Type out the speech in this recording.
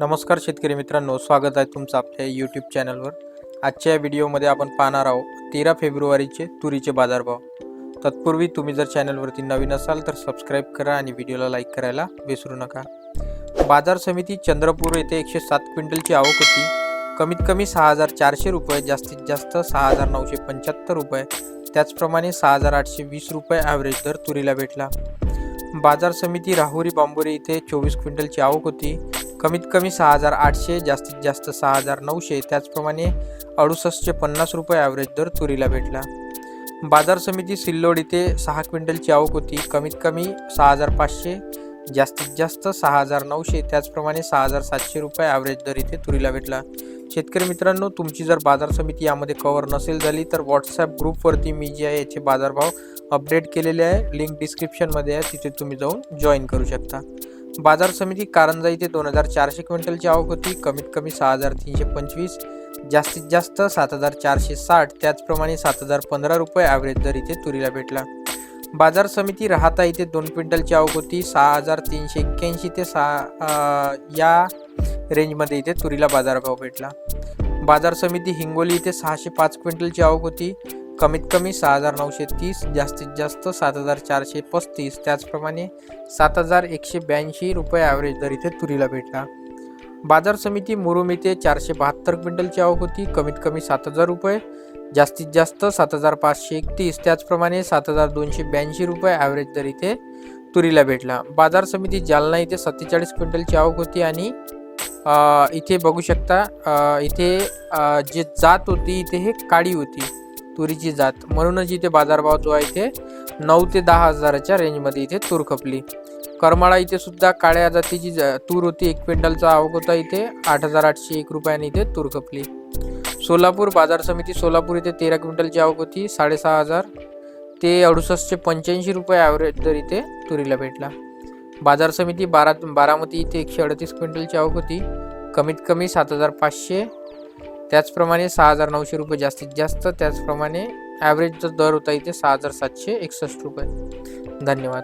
नमस्कार शेतकरी मित्रांनो स्वागत आहे तुमचं आपल्या यूट्यूब चॅनलवर आजच्या या व्हिडिओमध्ये आपण पाहणार आहोत तेरा फेब्रुवारीचे तुरीचे बाजारभाव. तत्पूर्वी तुम्ही जर चॅनलवरती नवीन असाल तर सबस्क्राईब करा आणि व्हिडिओला लाईक करायला विसरू नका. बाजार समिती चंद्रपूर येथे एकशे सात क्विंटलची आवक होती. कमीत कमी सहा हजार चारशे रुपये जास्तीत जास्त सहा हजार नऊशे पंच्याहत्तर रुपये. त्याचप्रमाणे सहा हजार आठशे वीस रुपये ॲव्हरेज दर तुरीला भेटला. बाजार समिती राहुरी बांबोरी इथे चोवीस क्विंटलची आवक होती. कमीत कमी सहा हजार आठशे जास्तीत जास्त सहा हजार नऊशे त्याचप्रमाणे अडुसष्टशे पन्नास रुपये ॲव्हरेज दर तुरीला भेटला. बाजार समिती सिल्लोड इथे सहा क्विंटलची आवक होती. कमीत कमी सहा हजार पाचशे जास्तीत जास्त सहा हजार नऊशे त्याचप्रमाणे सहा हजार सातशे रुपये ॲव्हरेज दर इथे तुरीला भेटला. शेतकरी मित्रांनो तुमची जर बाजार समिती यामध्ये कवर नसेल झाली तर व्हॉट्सॲप ग्रुपवरती मी जे आहे याचे बाजारभाव अपडेट केलेले आहे. लिंक डिस्क्रिप्शनमध्ये आहे. तिथे तुम्ही जाऊन जॉईन करू शकता. बाजार समिती कारंजा इथे दोन हजार चारशे क्विंटलची आवक होती. कमीत कमी सहा हजार तीनशे पंचवीस जास्तीत जास्त सात हजार चारशे साठ त्याचप्रमाणे सात हजार पंधरा रुपये ॲव्हरेज दर इथे तुरीला भेटला. बाजार समिती राहता इथे दोन क्विंटलची आवक होती. सहा हजार तीनशे एक्क्याऐंशी ते सहा या रेंजमध्ये इथे तुरीला बाजारभाव भेटला. बाजार समिती हिंगोली इथे सहाशे पाच क्विंटलची आवक होती. कमीत कमी सहा हजार नऊशे तीस जास्तीत जास्त सात हजार चारशे पस्तीस त्याचप्रमाणे सात हजार एकशे ब्याऐंशी रुपये ॲव्हरेज दर इथे तुरीला भेटला बाजार समिती मुरुम इथे चारशे बहात्तर क्विंटलची आवक होती कमीत कमी सात हजार रुपये जास्तीत जास्त सात हजार पाचशे एकतीस त्याचप्रमाणे सात हजार दोनशे ब्याऐंशी रुपये ॲव्हरेज दर इथे तुरीला भेटला. बाजार समिती जालना इथे सत्तेचाळीस क्विंटलची आवक होती आणि इथे बघू शकता इथे जे जात होती इथे हे काळी होती. तुरीची जात. म्हणूनच इथे बाजारभाव जो आहे इथे नऊ ते दहा हजाराच्या रेंजमध्ये इथे तूर खपली. करमाळा इथे सुद्धा काळ्या जातीची तूर होती. एक क्विंटलचा आवक होता इथे आठ हजार आठशे एक रुपयाने इथे तूर खपली. सोलापूर बाजार समिती सोलापूर इथे तेरा क्विंटलची आवक होती साडेसहा हजार. ते अडुसष्टशे पंच्याऐंशी रुपये ॲव्हरेज दर इथे तुरीला भेटला. बाजार समिती बारा बारामती इथे एकशे अडतीस क्विंटलची आवक होती. कमीत कमी सात हजार पाचशे. त्याचप्रमाणे सहा हजार नऊशे रुपये जास्तीत जास्त त्याचप्रमाणे ॲव्हरेज जो दर होता इथे सहा हजार सातशे एकसष्ट रुपये. धन्यवाद.